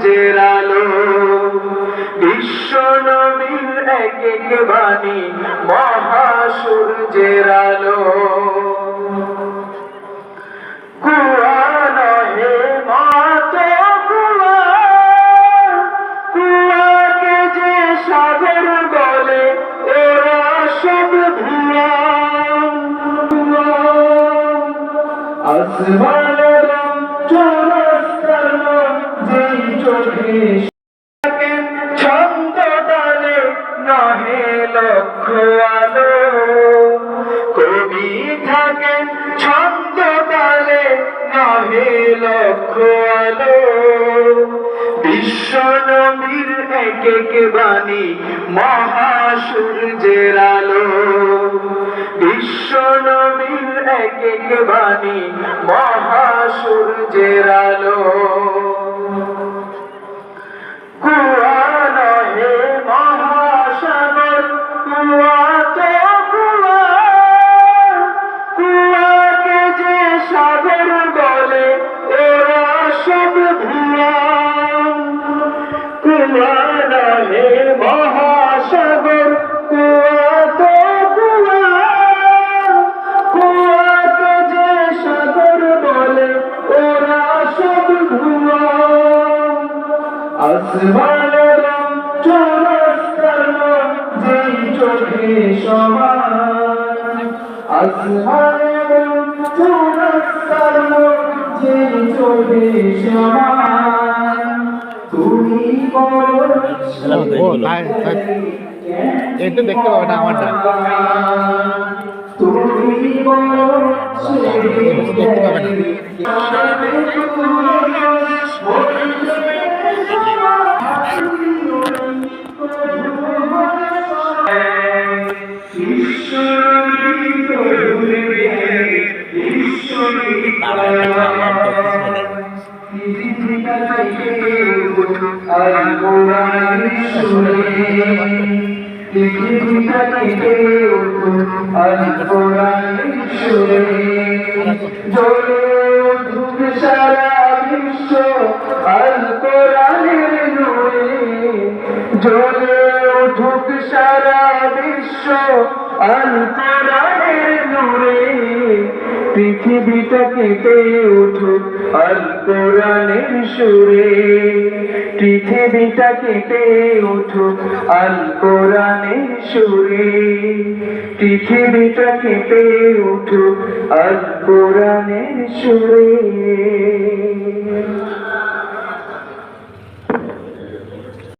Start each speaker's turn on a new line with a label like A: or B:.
A: জেরালো বিশ্ব এক এক বাণী মহাসূর্যের আলো কুয়া নহে লক্ষ্য আলো। কবি থাকেন ছন্দ তালে নহে লক্ষ্য আলো। বিশ্ব নবীর এক এক বাণী মহাসূর্যের আলো। বিশ্ব নবীর এক এক বাণী মহাসূর্যের আলো। কুয়া তো যে সাগর ওরা সব ধুয়া। আসমানের চরস্তার যেই চোখে সমান। আসমানের চরস্তার যেই চোখে সমান।
B: ও তাই। এতে দেখতে পাবে না আমারটা দেখতে পাবে না
A: সুরে বিশ্ব আল কোরআনের নূরে জোরে উঠুক সারা বিশ্ব আল কোরআনের নূরে পৃথিবীটা কেটে উঠুক আল কোরআনের সুরে। পৃথিবীটা কেটে উঠুক আল কোরআনের সুরে। পৃথিবীটা কেটে উঠুক আল কোরআনের সুরে।